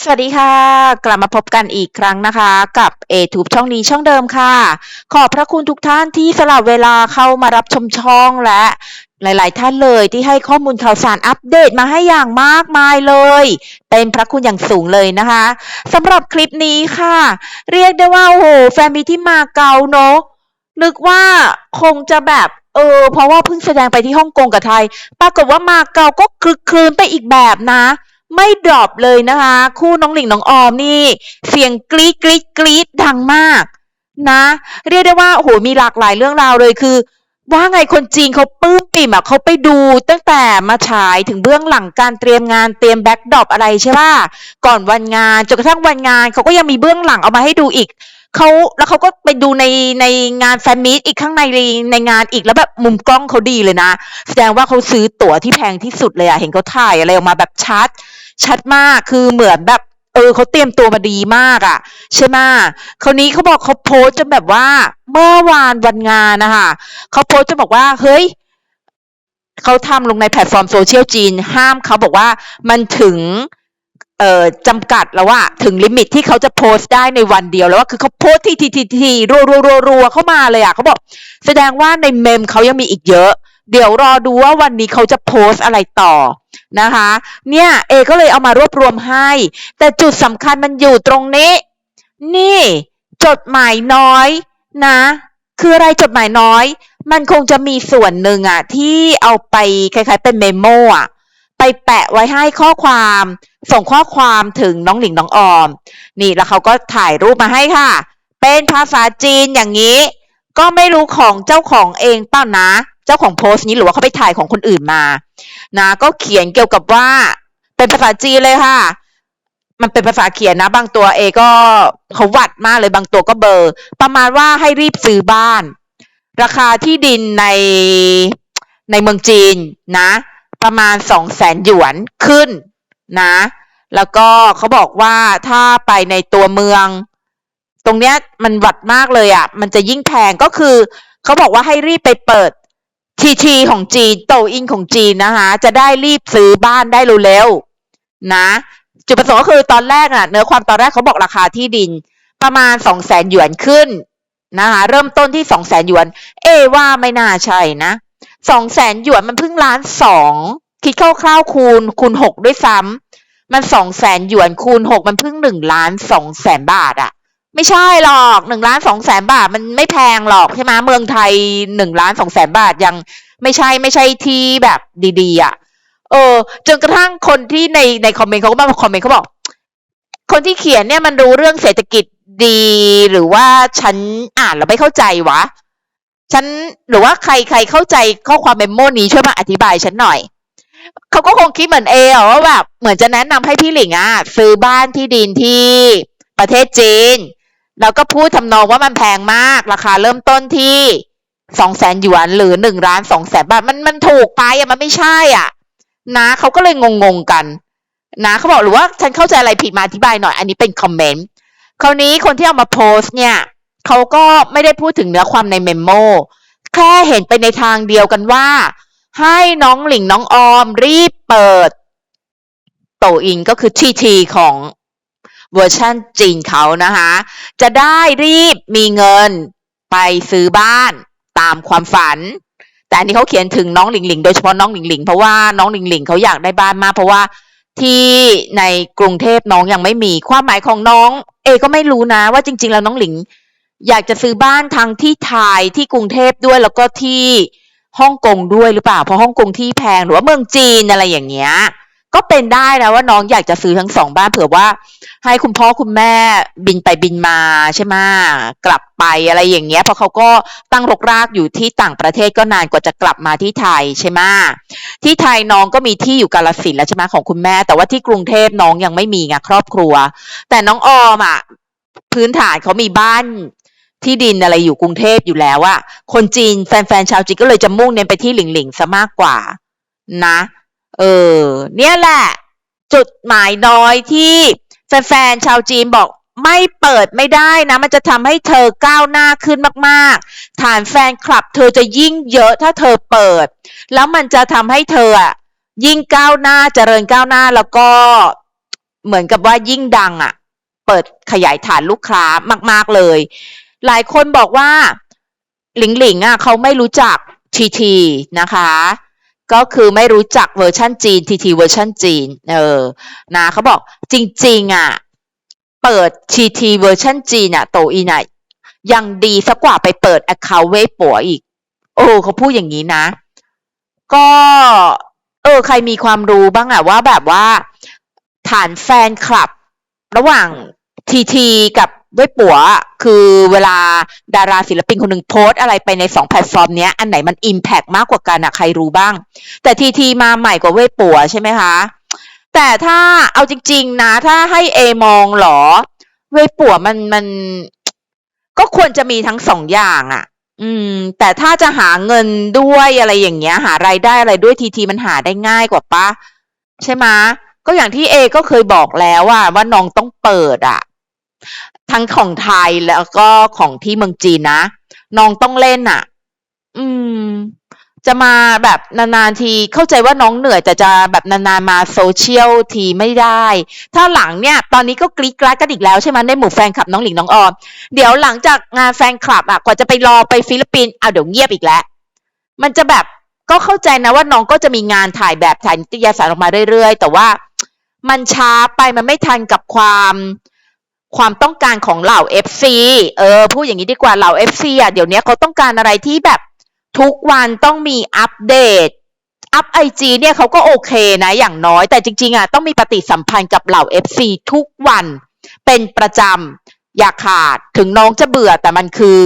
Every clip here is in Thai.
สวัสดีค่ะ กลับมาพบกันอีกครั้งนะคะ กับ a t u b e ช่องนี้ช่องเดิมค่ะ ขอบพระคุณทุกท่านที่สละเวลาเข้ามารับชมช่องและหลาย ๆ ท่านเลยที่ให้ข้อมูลข่าวสารอัปเดตมาให้อย่างมากมายเลยเป็นพระคุณอย่างสูงเลยนะคะสำหรับคลิปนี้ค่ะ เรียกได้ว่าโอ้โหแฟนมีที่มาเกาเนอะนึกว่าคงจะแบบเออเพราะว่าเพิ่งแสดงไปที่ฮ่องกงกับไทย ปรากฏว่ามาเกาก็คลึกคลืนไปอีกแบบนะ ไม่ดรอปเลยนะคะ คู่น้องหลิงน้องออมนี่ เสียงกรี๊ดกรี๊ดกรี๊ดดังมากนะ เรียกได้ว่าโอ้โหมีหลากหลายเรื่องราวเลยคือ ว่าไงคนจีนเขาปลื้มปิ่มอะเขาไปดูตั้งแต่มาฉายถึงเบื้องหลังการเตรียมงานเตรียมแบ็กดรอปอะไรใช่ป่ะก่อนวันงานจนกระทั่งวันงานเขาก็ยังมีเบื้องหลังเอามาให้ดูอีก เขาแล้วเขาก็ไปดูในในงานแฟนมีตอีกข้างในในงานอีกแล้วแบบมุมกล้องเขาดีเลยนะ แสดงว่าเขาซื้อตั๋วที่แพงที่สุดเลยอะเห็นเขาถ่ายอะไรออกมาแบบชัด ชัดมากคือเหมือนแบบ เออเขาเตรียมตัวมาดีมากอะใช่ไหมคราวนี้เขาบอกเขาโพสจนแบบว่า เมื่อวานวันงานนะคะเขาโพสจะบอกว่าเฮ้ยเขาทำลงในแพลตฟอร์มโซเชียลจีน ห้ามเขาบอกว่ามันถึง เอ่อจำกัดแล้วว่าถึงลิมิตที่เขาจะโพสต์ได้ในวันเดียวแล้วว่าคือเขาโพสต์ทีทีทีทีรัวรัวรัวรัวเข้ามาเลยอะเขาบอก แสดงว่าในเมมเขายังมีอีกเยอะ เดี๋ยวรอดูว่าวันนี้เขาจะโพสต์อะไรต่อนะคะ เนี่ยเอก็เลยเอามารวบรวมให้ แต่จุดสำคัญมันอยู่ตรงนี้ นี่ จดหมายน้อยนะ คืออะไรจดหมายน้อย มันคงจะมีส่วนหนึ่งอะที่เอาไปคล้ายๆเป็นเมมโมอะ ไปแปะไว้ให้ข้อความ ส่งข้อความถึงน้องหลิงน้องออม นี่แล้วเขาก็ถ่ายรูปมาให้ค่ะ เป็นภาษาจีนอย่างนี้ ก็ไม่รู้ของเจ้าของเองเปล่านะ เจ้าของโพสต์นี้หรือว่าเขาไปถ่ายของคนอื่นมา นะ ก็เขียนเกี่ยวกับว่า เป็นภาษาจีนเลยค่ะ มันเป็นภาษาเขียนนะ บางตัวเอก็เขาวัดมากเลยบางตัวก็เบอร์ ประมาณว่าให้รีบซื้อบ้าน ราคาที่ดินในในเมืองจีนนะ ประมาณสองแสนหยวนขึ้นนะ แล้วก็เขาบอกว่าถ้าไปในตัวเมือง ตรงเนี้ยมันวัดมากเลยอะ่ะ มันจะยิ่งแพงก็คือ เขาบอกว่าให้รีบไปเปิดทีทีของจีนโตอินของจีนนะคะ จะได้รีบซื้อบ้านได้เร็วๆนะ จุดประสงค์ก็คือตอนแรกอะ เนื้อความตอนแรกเขาบอกราคาที่ดินประมาณสองแสนหยวนขึ้นนะคะ เริ่มต้นที่สองแสนหยวน เอว่าไม่น่าใช่นะ สองแสนหยวนมันเพิ่งล้านสองคิดคร่าวๆคูณคูณหกด้วยซ้ำมันสองแสนหยวนคูณหกมันเพิ่งหนึ่งล้านสองแสนบาทอะไม่ใช่หรอกหนึ่งล้านสองแสนบาทมันไม่แพงหรอกใช่ไหมเมืองไทยหนึ่งล้านสองแสนบาทยังไม่ใช่ไม่ใช่ที่แบบดีๆอะ เออ จนกระทั่งคนที่ในในคอมเมนต์เขาก็มาคอมเมนต์เขาบอก คนที่เขียนเนี่ยมันรู้เรื่องเศรษฐกิจดีหรือว่าฉันอ่านแล้วไม่เข้าใจวะ ฉันหรือว่าใครใครเข้าใจข้อความเมมโมนี้ช่วยมาอธิบายฉันหน่อยเขาก็คงคิดเหมือนเออว่าแบบเหมือนจะแนะนำให้พี่หลิงอะซื้อบ้านที่ดินที่ประเทศจีน แล้วก็พูดทำนองว่ามันแพงมาก ราคาเริ่มต้นที่สองแสนหยวนหรือหนึ่งล้านสองแสนบาทมันมันถูกไปอะมันไม่ใช่อะ นะเขาก็เลยงงๆกัน นะเขาบอกหรือว่าฉันเข้าใจอะไรผิดมาอธิบายหน่อย อันนี้เป็นคอมเมนต์คราวนี้คนที่เอามาโพสต์เนี่ย เขาก็ไม่ได้พูดถึงเนื้อความในเมมโมแค่เห็นไปในทางเดียวกันว่า ให้น้องหลิงน้องออมรีบเปิด โตอิงก็คือทีทีของเวอร์ชันจีนเขานะคะ จะได้รีบมีเงินไปซื้อบ้านตามความฝัน แต่อันนี้เขาเขียนถึงน้องหลิงหลิงโดยเฉพาะน้องหลิงหลิงเพราะว่าน้องหลิงหลิงเขาอยากได้บ้านมากเพราะว่าที่ในกรุงเทพน้องยังไม่มีความหมายของน้อง เอก็ไม่รู้นะว่าจริง ๆ แล้วน้องหลิง อยากจะซื้อบ้านทั้งที่ไทยที่กรุงเทพด้วยแล้วก็ที่ฮ่องกงด้วยหรือเปล่า เพราะฮ่องกงที่แพงหรือว่าเมืองจีนอะไรอย่างเงี้ย ก็เป็นได้นะว่าน้องอยากจะซื้อทั้งสองบ้านเผื่อว่า ให้คุณพ่อคุณแม่บินไปบินมาใช่ไหมกลับไปอะไรอย่างเงี้ยเพราะเขาก็ตั้งรกรากอยู่ที่ต่างประเทศก็นานกว่าจะกลับมาที่ไทยใช่ไหมที่ไทยน้องก็มีที่อยู่กาลสินแล้วใช่ไหมของคุณแม่ แต่ว่าที่กรุงเทพน้องยังไม่มีไงครอบครัว แต่น้องออมอะพื้นฐานเขามีบ้าน ที่ดินอะไรอยู่กรุงเทพอยู่แล้วอะคนจีนแฟนๆชาวจีนก็เลยจะมุ่งเน้นไปที่หลิงหลิงซะมากกว่า นะ เออ เนี่ยแหละ จุดหมายน้อยที่แฟนๆชาวจีนบอกไม่เปิดไม่ได้นะ มันจะทำให้เธอก้าวหน้าขึ้นมากๆ ฐานแฟนคลับ เธอจะยิ่งเยอะถ้าเธอเปิด แล้วมันจะทำให้เธออะยิ่งก้าวหน้าเจริญก้าวหน้าแล้วก็เหมือนกับว่ายิ่งดังอะ เปิดขยายฐานลูกค้ามาก ๆเลย หลายคนบอกว่าหลิงหลิงอะเขาไม่รู้จักทีทีนะคะ ก็คือไม่รู้จักเวอร์ชันจีนทีทีเวอร์ชันจีน เออ นะเขาบอกจริงๆอะ เปิดทีทีเวอร์ชันจีนอะโตอีน่ะยังดีสักกว่าไปเปิด account เว่ยปัวอีก โอ้เขาพูดอย่างนี้นะ ก็ เออ ใครมีความรู้บ้างอะว่าแบบว่า ฐานแฟนคลับ ระหว่างทีทีกับ ด้วยปัวคือเวลาดาราศิลปินคนหนึ่งโพสอะไรไปในสองแพลตฟอร์มเนี้ยอันไหนมันอิมแพกมากกว่ากันอะใครรู้บ้าง แต่ทีทีมาใหม่กว่าเว่ยปัวใช่ไหมคะ แต่ถ้าเอาจริง ๆ นะ ถ้าให้เอมองเหรอ เว่ยปัวมันมันก็ควรจะมีทั้งสองอย่างอะอืม แต่ถ้าจะหาเงินด้วยอะไรอย่างเงี้ย หารายได้อะไรด้วยทีทีมันหาได้ง่ายกว่าปะใช่ไหมก็อย่างที่เอก็เคยบอกแล้วว่าว่าน้องต้องเปิดอะ ทั้งของไทยแล้วก็ของที่เมืองจีนนะ น้องต้องเล่นอะอืม จะมาแบบนานๆทีเข้าใจว่าน้องเหนื่อยแต่จะแบบนานๆมาโซเชียลทีไม่ได้ ถ้าหลังเนี่ย ตอนนี้ก็กรี๊ดกราดกันอีกแล้วใช่ไหมในหมู่แฟนคลับน้องหลิงน้องออม เดี๋ยวหลังจากงานแฟนคลับอะกว่าจะไปรอไปฟิลิปปินส์เอาเดี๋ยวเงียบอีกแล้ว มันจะแบบก็เข้าใจนะว่าน้องก็จะมีงานถ่ายแบบถ่ายนิตยสารออกมาเรื่อยๆ แต่ว่ามันช้าไปมันไม่ทันกับความ ความต้องการของเหล่า FC เออพูดอย่างนี้ดีกว่าเหล่า FC อะเดี๋ยวนี้เขาต้องการอะไรที่แบบทุกวันต้องมีอัปเดต อัพไอจีเนี่ยเขาก็โอเคนะ อย่างน้อย แต่จริงๆอะต้องมีปฏิสัมพันธ์กับเหล่า FC ทุกวันเป็นประจำอย่าขาดถึงน้องจะเบื่อแต่มันคือ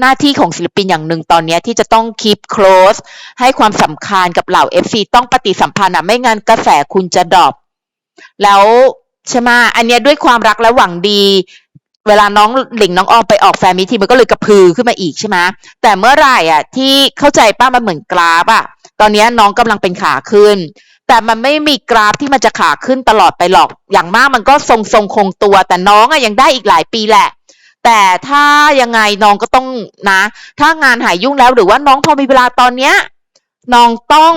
หน้าที่ของศิลปินอย่างหนึ่งตอนนี้ที่จะต้อง keep close ให้ความสำคัญกับเหล่า FC ต้องปฏิสัมพันธ์อะไม่งั้นกระแสคุณจะดรอปแล้ว ใช่ไหมอันเนี้ยด้วยความรักและหวังดี เวลาน้องหลิงน้องออมไปออกแฟนมิทีมันก็เลยกระพือขึ้นมาอีกใช่ไหมแต่เมื่อไหร่อะ ที่เข้าใจป้ามันเหมือนกราฟอะ ตอนนี้น้องกำลังเป็นขาขึ้น แต่มันไม่มีกราฟที่มันจะขาขึ้นตลอดไปหรอก อย่างมากมันก็ทรงทรงคงตัว แต่น้องอะยังได้อีกหลายปีแหละแต่ถ้ายังไงน้องก็ต้องนะ ถ้างานหายยุ่งแล้วหรือว่าน้องพอมีเวลาตอนเนี้ยน้องต้อง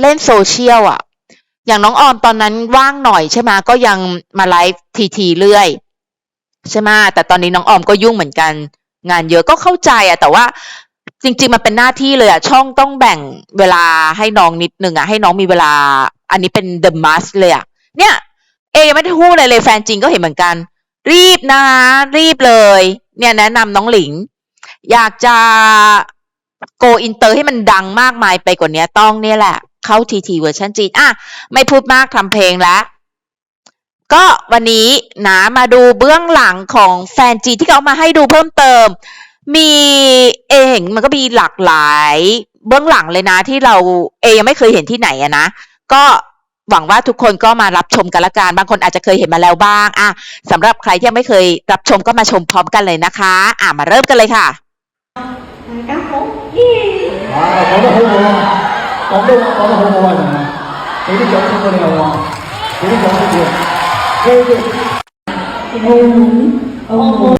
เล่นโซเชียลอะ อย่างน้องออมตอนนั้นว่างหน่อยใช่ไหมก็ยังมาไลฟ์ทีทีเรื่อยใช่ไหมแต่ตอนนี้น้องออมก็ยุ่งเหมือนกัน งานเยอะก็เข้าใจอะแต่ว่าจริง ๆ มันเป็นหน้าที่เลยอะช่องต้องแบ่งเวลาให้น้องนิดนึงอะให้น้องมีเวลา อันนี้เป็น the must เลยอะเนี่ย เอยังไม่ได้พูดเลยเลยแฟนจริงก็เห็นเหมือนกัน รีบนะคะรีบเลย เนี่ยแนะนำน้องหลิง อยากจะโกอินเตอร์ให้มันดังมากมายไปกว่านี้ต้องเนี่ยแหละ เข้า TT เวอร์ชันจีนอะไม่พูดมากทำเพลงแล้ว ก็วันนี้นะมาดูเบื้องหลังของแฟนจีที่เขามาให้ดูเพิ่มเติม มีเอเห็นมันก็มีหลากหลายเบื้องหลังเลยนะที่เราเอยังไม่เคยเห็นที่ไหนอะนะ ก็หวังว่าทุกคนก็มารับชมกันละกัน บางคนอาจจะเคยเห็นมาแล้วบ้างอะสำหรับใครที่ยังไม่เคยรับชมก็มาชมพร้อมกันเลยนะคะ อะมาเริ่มกันเลยค่ะ Cá hố. Yeah. 好好啊，广东话讲得好好啊，系咪？俾啲掌声我哋好唔好？俾啲掌声佢。Very good。澳门，澳门。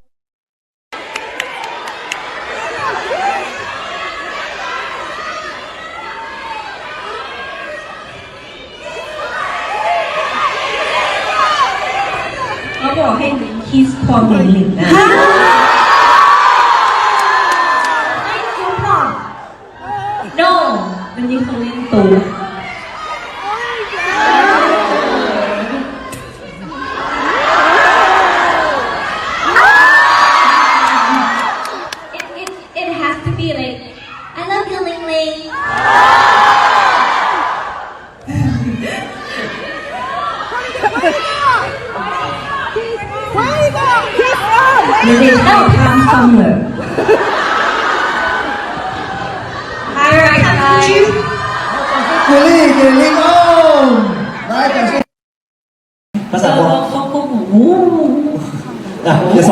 เขาบอกให้คิสความหลิงหลิงนะ It, has to be like, I love you, Ling Ling. Somewhere.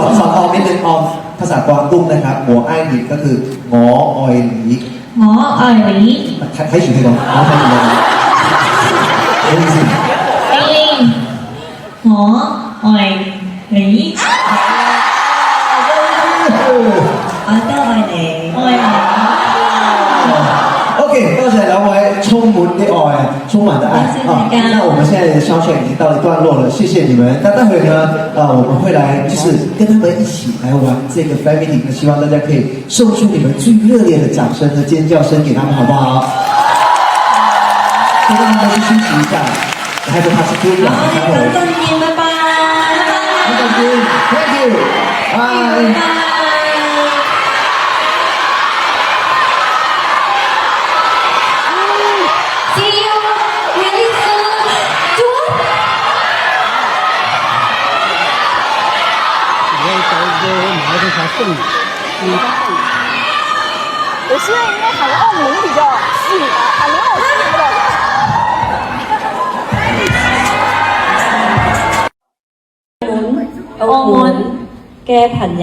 อสอนออมนิดนึงออมภาษากวางตุ้งนะครับหัวไอ้ายหนีก็คืองอออยหลีงออ่อยหลีใครใครอยู่ที่ก่อนน้องใครอยู่อเฮ้ยสิลิงหมออ่อยหลีอ้าอ่อยหลีอ่อยหลีโอเ充滿的愛、充充满的爱啊。那我们现在的商选已经到了段落了，谢谢你们。那待会呢，呃，我们会来就是跟他们一起来玩这个 meeting，那希望大家可以送出你们最热烈的掌声和尖叫声给他们，好不好？先让他们去休息一下，还有他是可以好，待会等等你，拜拜。，Thank you，拜。拜拜。See tỉnh. Muốn thì muốn thì giờ Ông muốn Kê thành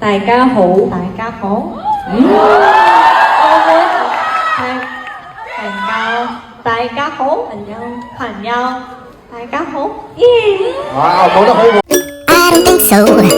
Tài ca hữu Tài ca hữu ừ. Ông muốn Thành Thành cao Tài ca hữu Thành nhau. Thành nhau. Tài ca hữu Wow, có được I don't think so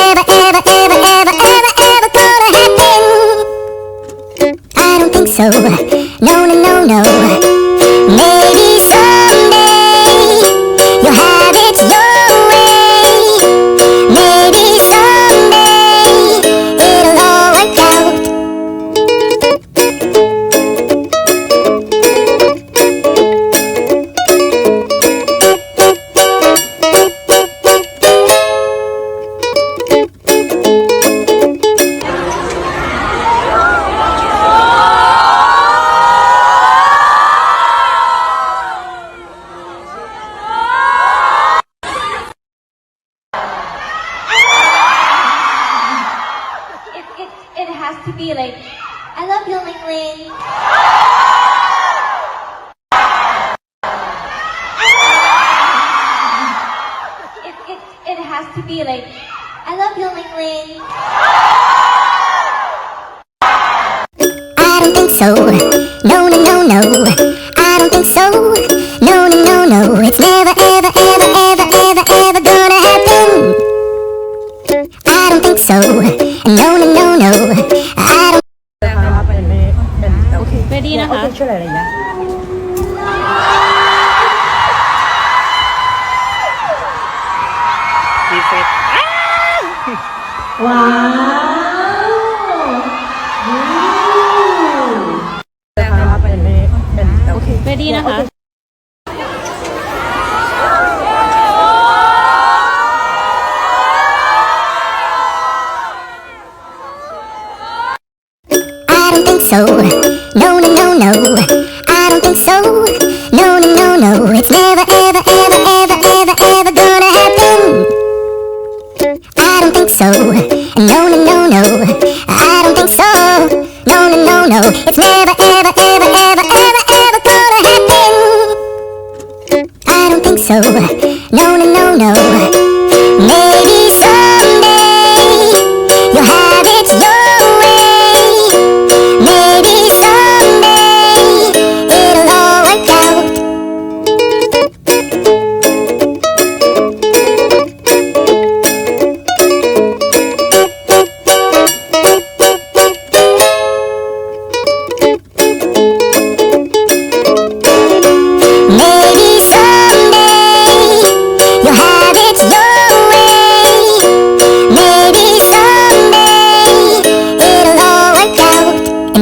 soul. ดี้นะคะ I don't think so. No, no, no, no. no-no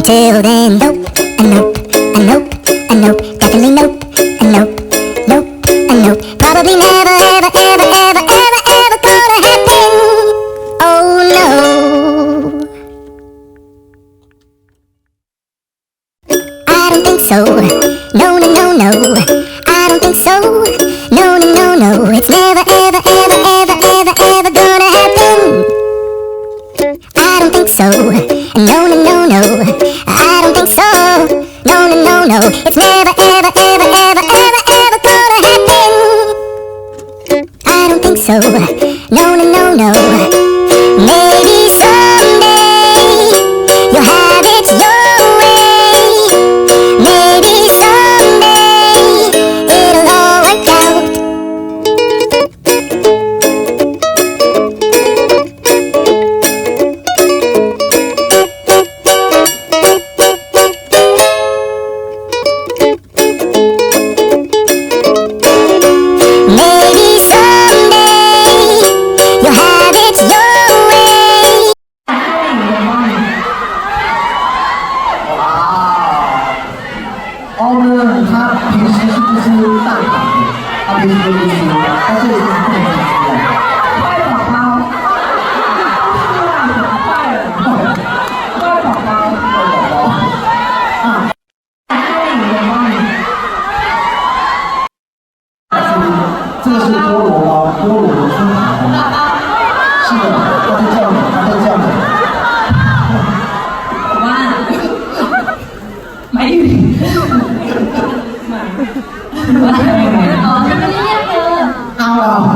Till then, nope, nope. no, it's never ever ever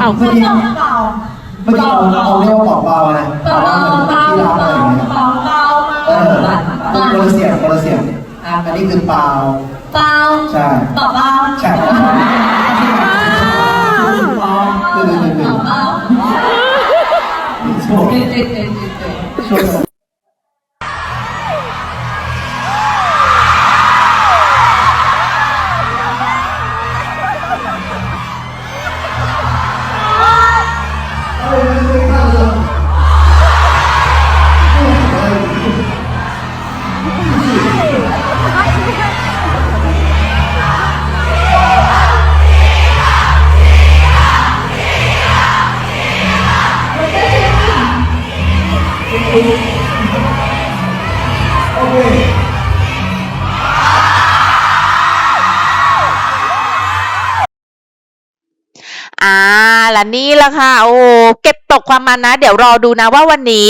เอาคืนเปล่อกี้เราเปล่าเรียกว่าของเบาเะของเบาเบาเบาเบาเบาเออเปล่าเสียงเปล่าเสียงอันนี้คือเปล่าเปล่าใช่เปล่าเปล่าใช่对对对对，没错。对对对对对。 และนี่ละค่ะ โอ้เก็บตกความมันนะ เดี๋ยวรอดูนะว่าวันนี้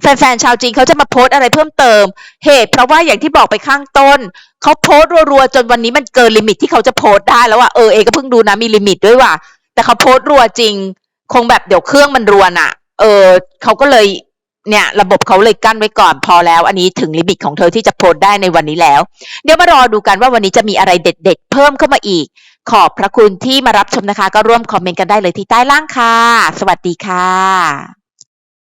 แฟนๆชาวจีนเขาจะมาโพสอะไรเพิ่มเติม เหตุเพราะว่าอย่างที่บอกไปข้างต้น เขาโพสรัวๆจนวันนี้มันเกินลิมิตที่เขาจะโพสได้แล้วว่าเออเอก็เพิ่งดูนะมีลิมิตด้วยว่ะแต่เขาโพสรัวจริง คงแบบเดี๋ยวเครื่องมันรัวน่ะ เออเขาก็เลยเนี่ยระบบเขาเลยกั้นไว้ก่อนพอแล้ว อันนี้ถึงลิมิตของเธอที่จะโพสได้ในวันนี้แล้ว เดี๋ยวมารอดูกันว่าวันนี้จะมีอะไรเด็ด ๆ เพิ่มเข้ามาอีก ขอบพระคุณที่มารับชมนะคะ ก็ร่วมคอมเมนต์กันได้เลยที่ใต้ล่างค่ะ สวัสดีค่ะ